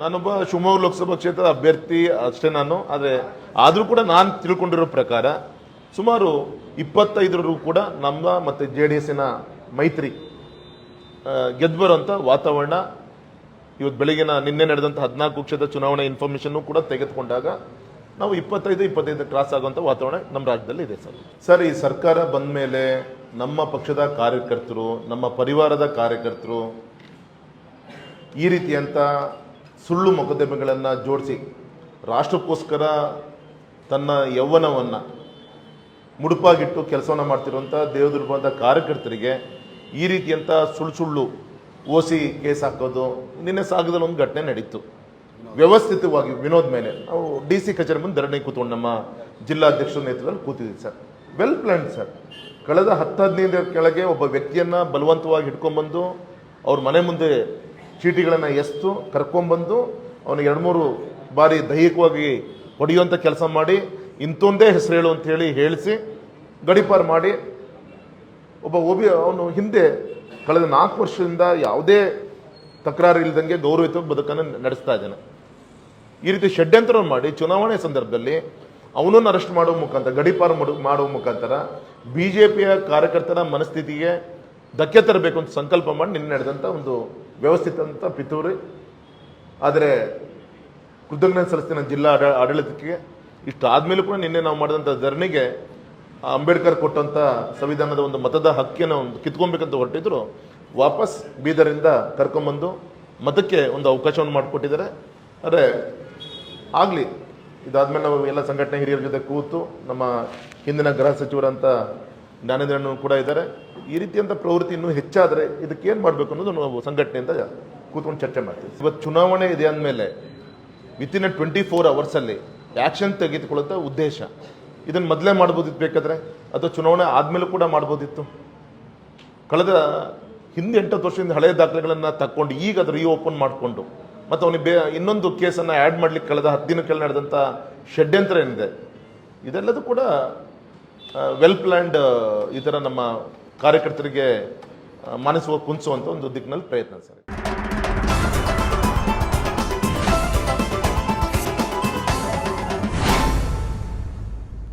ನಾನೊಬ್ಬ ಶಿವಮೊಗ್ಗ ಲೋಕಸಭಾ ಕ್ಷೇತ್ರದ ಅಭ್ಯರ್ಥಿ ಅಷ್ಟೇ ನಾನು, ಆದರೆ ಆದರೂ ಕೂಡ ನಾನು ತಿಳ್ಕೊಂಡಿರೋ ಪ್ರಕಾರ ಸುಮಾರು ಇಪ್ಪತ್ತೈದರವರೆಗೂ ಕೂಡ ನಮ್ಮ ಮತ್ತು ಜೆ ಡಿ ಎಸ್ಸಿನ ಮೈತ್ರಿ ಗೆದ್ದು ಬರುವಂಥ ವಾತಾವರಣ ಇವತ್ತು ಬೆಳಗಿನ ನಿನ್ನೆ ನಡೆದಂಥ ಹದಿನಾಲ್ಕು ಕ್ಷೇತ್ರ ಚುನಾವಣೆ ಇನ್ಫಾರ್ಮೇಷನ್ನು ಕೂಡ ತೆಗೆದುಕೊಂಡಾಗ ನಾವು ಇಪ್ಪತ್ತೈದು ಇಪ್ಪತ್ತೈದು ಕ್ರಾಸ್ ಆಗುವಂಥ ವಾತಾವರಣ ನಮ್ಮ ರಾಜ್ಯದಲ್ಲಿ ಇದೆ ಸರ್. ಸರ್, ಈ ಸರ್ಕಾರ ಬಂದ ಮೇಲೆ ನಮ್ಮ ಪಕ್ಷದ ಕಾರ್ಯಕರ್ತರು, ನಮ್ಮ ಪರಿವಾರದ ಕಾರ್ಯಕರ್ತರು ಈ ರೀತಿಯಂಥ ಸುಳ್ಳು ಮೊಕದ್ದಮೆಗಳನ್ನು ಜೋಡಿಸಿ ರಾಷ್ಟ್ರಕ್ಕೋಸ್ಕರ ತನ್ನ ಯೌವನವನ್ನು ಮುಡುಪಾಗಿಟ್ಟು ಕೆಲಸವನ್ನು ಮಾಡ್ತಿರುವಂಥ ದೇವದುರ್ಗದ ಕಾರ್ಯಕರ್ತರಿಗೆ ಈ ರೀತಿಯಂಥ ಸುಳ್ಳು ಸುಳ್ಳು ಓಸಿ ಕೇಸ್ ಹಾಕೋದು ನಿನ್ನೆ ಸಾಗದಲ್ಲಿ ಒಂದು ಘಟನೆ ನಡೀತು. ವ್ಯವಸ್ಥಿತವಾಗಿ ವಿನೋದ್ ಮೇಲೆ ನಾವು ಡಿ ಸಿ ಕಚೇರಿ ಮುಂದೆ ಧರಣಿ ಕೂತ್ಕೊಂಡು ನಮ್ಮ ಜಿಲ್ಲಾಧ್ಯಕ್ಷರ ನೇತೃತ್ವದಲ್ಲಿ ಕೂತಿದ್ದೀವಿ ಸರ್. Well plan sir. ಕಳೆದ ಹತ್ತು ಹದಿನೈದರ ಕೆಳಗೆ ಒಬ್ಬ ವ್ಯಕ್ತಿಯನ್ನು ಬಲವಂತವಾಗಿ ಹಿಡ್ಕೊಂಡ್ಬಂದು ಅವ್ರ ಮನೆ ಮುಂದೆ ಚೀಟಿಗಳನ್ನು ಎಸ್ತು, ಕರ್ಕೊಂಬಂದು ಅವನಿಗೆ ಎರಡು ಮೂರು ಬಾರಿ ದೈಹಿಕವಾಗಿ ಹೊಡೆಯುವಂಥ ಕೆಲಸ ಮಾಡಿ, ಇಂಥೊಂದೇ ಹೆಸರು ಹೇಳು ಅಂತ ಹೇಳಿ ಹೇಳಿಸಿ, ಗಡಿಪಾರು ಮಾಡಿ, ಒಬ್ಬ ಓಬಿ, ಅವನು ಹಿಂದೆ ಕಳೆದ ನಾಲ್ಕು ವರ್ಷದಿಂದ ಯಾವುದೇ ತಕರಾರು ಇಲ್ಲದಂಗೆ ಗೌರವಿತ ಬದುಕನ್ನು ನಡೆಸ್ತಾ ಇದ್ದಾನೆ. ಈ ರೀತಿ ಷಡ್ಯಂತ್ರ ಮಾಡಿ ಚುನಾವಣೆ ಸಂದರ್ಭದಲ್ಲಿ ಅವನನ್ನು ಅರೆಸ್ಟ್ ಮಾಡುವ ಮುಖಾಂತರ, ಗಡಿಪಾರು ಮಾಡು- ಮಾಡುವ ಮುಖಾಂತರ ಬಿ ಜೆ ಪಿಯ ಕಾರ್ಯಕರ್ತರ ಮನಸ್ಥಿತಿಗೆ ಧಕ್ಕೆ ತರಬೇಕು ಅಂತ ಸಂಕಲ್ಪ ಮಾಡಿ ನಿನ್ನೆ ನಡೆದಂಥ ಒಂದು ವ್ಯವಸ್ಥಿತ ಅಂತ ಪಿತೂರಿ. ಆದರೆ ಕೃತಜ್ಞತೆ ಸಲ್ಲಿಸ್ತೀನಿ ಜಿಲ್ಲಾ ಆಡ- ಆಡಳಿತಕ್ಕೆ ಇಷ್ಟು ಆದಮೇಲೆ ಕೂಡ ನಿನ್ನೆ ನಾವು ಮಾಡಿದಂಥ ಧರಣಿಗೆ ಅಂಬೇಡ್ಕರ್ ಕೊಟ್ಟಂಥ ಸಂವಿಧಾನದ ಒಂದು ಮತದ ಹಕ್ಕಿನ ಒಂದು ಕಿತ್ಕೊಬೇಕಂತ ಹೊರಟಿದ್ರು. ವಾಪಸ್ ಬೀದರಿಂದ ಕರ್ಕೊಂಬಂದು ಮತಕ್ಕೆ ಒಂದು ಅವಕಾಶವನ್ನು ಮಾಡಿಕೊಟ್ಟಿದ್ದಾರೆ. ಆದರೆ ಆಗಲಿ, ಇದಾದಮೇಲೆ ನಾವು ಎಲ್ಲ ಸಂಘಟನೆ ಹಿರಿಯರ ಜೊತೆ ಕೂತು ನಮ್ಮ ಹಿಂದಿನ ಗೃಹ ಸಚಿವರಂತ ಜ್ಞಾನೇಂದ್ರನು ಕೂಡ ಇದ್ದಾರೆ. ಈ ರೀತಿಯಂಥ ಪ್ರವೃತ್ತಿ ಇನ್ನೂ ಹೆಚ್ಚಾದರೆ ಇದಕ್ಕೆ ಏನು ಮಾಡಬೇಕು ಅನ್ನೋದು ನಾವು ಸಂಘಟನೆಯಿಂದ ಕೂತ್ಕೊಂಡು ಚರ್ಚೆ ಮಾಡ್ತೀವಿ. ಇವತ್ತು ಚುನಾವಣೆ ಇದೆ ಅಂದಮೇಲೆ ವಿತಿನ್ ಅ ಟ್ವೆಂಟಿ ಫೋರ್ ಅವರ್ಸಲ್ಲಿ ಆ್ಯಕ್ಷನ್ ತೆಗೆದುಕೊಳ್ಳುವಂಥ ಉದ್ದೇಶ. ಇದನ್ನು ಮೊದಲೇ ಮಾಡ್ಬೋದಿತ್ತು ಬೇಕಾದರೆ? ಅಥವಾ ಚುನಾವಣೆ ಆದಮೇಲೂ ಕೂಡ ಮಾಡ್ಬೋದಿತ್ತು? ಕಳೆದ ಹಿಂದೆ ಎಂಟತ್ತು ವರ್ಷದಿಂದ ಹಳೆಯ ದಾಖಲೆಗಳನ್ನು ತಕ್ಕೊಂಡು ಈಗ ಅದು ರೀಓಪನ್ ಮಾಡಿಕೊಂಡು, ಮತ್ತು ಅವನಿಗೆ ಬೇ ಇನ್ನೊಂದು ಕೇಸನ್ನು ಆ್ಯಡ್ ಮಾಡ್ಲಿಕ್ಕೆ ಕಳೆದ ಹತ್ತು ದಿನಕ್ಕೆಲ್ಲ ನಡೆದಂಥ ಷಡ್ಯಂತ್ರ ಏನಿದೆ, ಇದೆಲ್ಲದೂ ಕೂಡ ವೆಲ್ ಪ್ಲ್ಯಾಂಡ್ ಈ ಥರ ನಮ್ಮ ಕಾರ್ಯಕರ್ತರಿಗೆ ಮನಸ್ಸು ಕುಂಚುವಂಥ ಒಂದು ದಿಕ್ಕಿನಲ್ಲಿ ಪ್ರಯತ್ನ ಸರ್.